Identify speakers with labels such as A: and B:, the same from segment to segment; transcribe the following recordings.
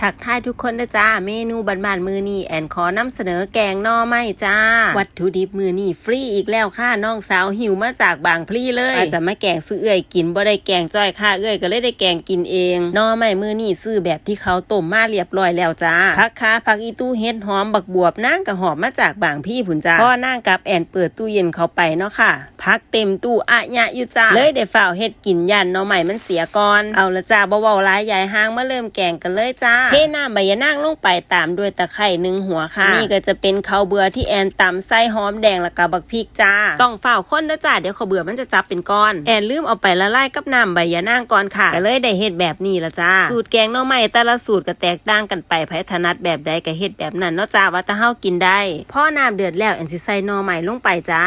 A: ทักทายทุกคนนะจ้า เมนูบันบานๆมือนี่แอนขอนำเสนอแกงน่อไม้จ้า วัตถุดิบมือนี่ฟรีอีกแล้วค่ะน้องสาวหิวมาจากบางพลีเลยอาจจะมาแกงซื้อเอื่อยกินบ่ได้แกงจ้อยค่ะเอื่อยก็เลยได้แกงกินเองน่อไม้มือนี่ซื้อแบบที่เขาต้มมาเรียบร้อยแล้วจ้าผักขาผักอีตู้เฮ็ดหอมบักบวบนั่งกับหอมมาจากบางพี่ผุนจ้าพ่อนั่งกับแอนเปิดตู้เย็นเขาไปเนาะค่ะพักเต็มตู้อะยะอยู่จ้าเลยได้ฝ่าวเฮ็ดกินยันหน่อไม้มันเสียก่อน เอาละจ้าบ่เว้าร้ายยายห้างมาเริ่มแกงกันเลยจ้าเทน้ำใบยะนางลงไปตามด้วยตะไคร่หนึ่งหัวค่ะ นี่ก็จะเป็นข้าวเบื่อที่แอนตำไส้หอมแดงแล้วก็บักพริกจ้า ต้องฝ่าวข้นนะจ้าเดี๋ยวข้าวเบื่อมันจะจับเป็นก้อน แอนลืมเอาไปละลายกับน้ำใบยะนางก่อนค่ะก็เลยได้เฮ็ดแบบนี้ละจ้าสูตรแกงหน่อไม้แต่ละสูตรก็แตกต่างกันไปไผถนัดแบบใดก็เฮ็ดแบบนั้นเนาะจ้าว่าแต่เฮากินได้พอน้ำเดือดแล้วแอนสิใส่หน่อไม้ลงไปจ้า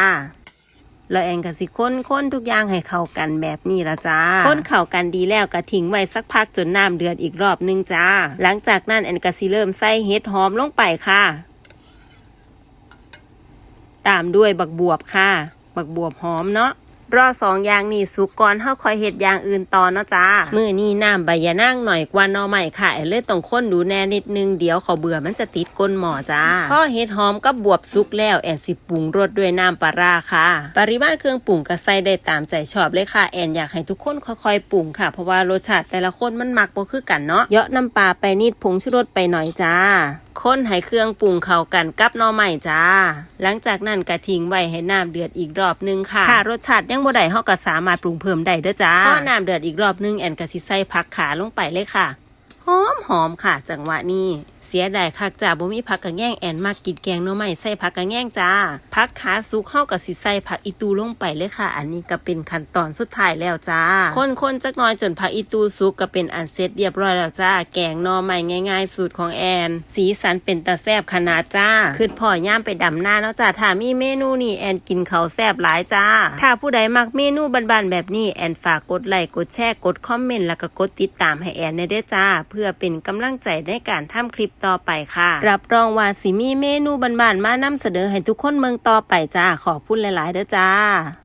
A: แล้วแอนก็สิค้นค้นทุกอย่างให้เข้ากันแบบนี้ละจ้าค้นเข้ากันดีแล้วก็ทิ้งไว้สักพักจนน้ำเดือดอีกรอบหนึงจ้า หลังจากนั้นแอนก็สิเริ่มใส่เห็ดหอมลงไปค่ะ ตามด้วยบักบวบค่ะ บักบวบหอมเนาะ รอสองอย่างนี่สุกก่อนเฮาคอยเฮ็ดอย่างอื่นต่อเนาะจ้ามื้อนี้น้ำใบยะนางหน่อยกว่าหน่อไม้ค่ะแอนเลยต้องค้นดูแน่นิดนึงเดี๋ยวเขาวเบื่อมันจะติดก้นหม้อจ้าพอเฮ็ดหอมกับบวบสุกแล้วแอนสิปรุงรสด้วยน้ำปลาร้าค่ะ ปริมาณเครื่องปรุงก็ใส่ได้ตามใจชอบเลยค่ะแอนอยากให้ทุกคนค่อยๆปรุงค่ะ เพราะว่ารสชาติแต่ละคนมันมักบ่คือกันเนาะเยาะน้ำปลาไปนิดผงชูรสไปหน่อยจ้า คนให้เครื่องปรุงเข้ากันกับหน่อไม้จ้า หลังจากนั้นก็ทิ้งไว้ให้น้ำเดือดอีกรอบหนึงค่ะถ้ารสชาติยังบ่ได้เฮาก็สามารถปรุงเพิ่มได้เด้อจ้าพอน้ำเดือดอีกรอบหนึงแอนก็สิใส่ผักขาลงไปเลยค่ะ หอมหอมค่ะ จังหวะนี้ เสียดายคักจ้าบ่มีผักกะแง่งแอนมากกินแกงหน่อไม้ใส่ผักกะแง่งจ้าผักขาสุกเฮาก็สิใส่ผักอีตูลงไปเลยค่ะ อันนี้ก็เป็นขั้นตอนสุดท้ายแล้วจ้า คนๆจักหน่อยจนผักอีตูสุกก็เป็นอันเสร็จเรียบร้อยแล้วจ้า แกงหน่อไม้ง่ายๆ สูตรของแอน สีสันเป็นตาแซบขนาดจ้าคือพ่อย่ามไปดำหน้าเนาะจ้าถ้ามีเมนูนี้แอนกินเขาแซบหลายจ้า ถ้าผู้ใดมักเมนูบันๆแบบนี้แอนฝากกดไลค์กดแชร์กดคอมเมนต์แล้วก็กดติดตามให้แอนในเด้อจ้า เพื่อเป็นกำลังใจในการทำคลิปต่อไปค่ะ รับรองว่าสิมีเมนูบันๆมานำเสนอให้ทุกคนเมืองต่อไปจ้าขอบคุณหลาย ๆ เด้อจ้า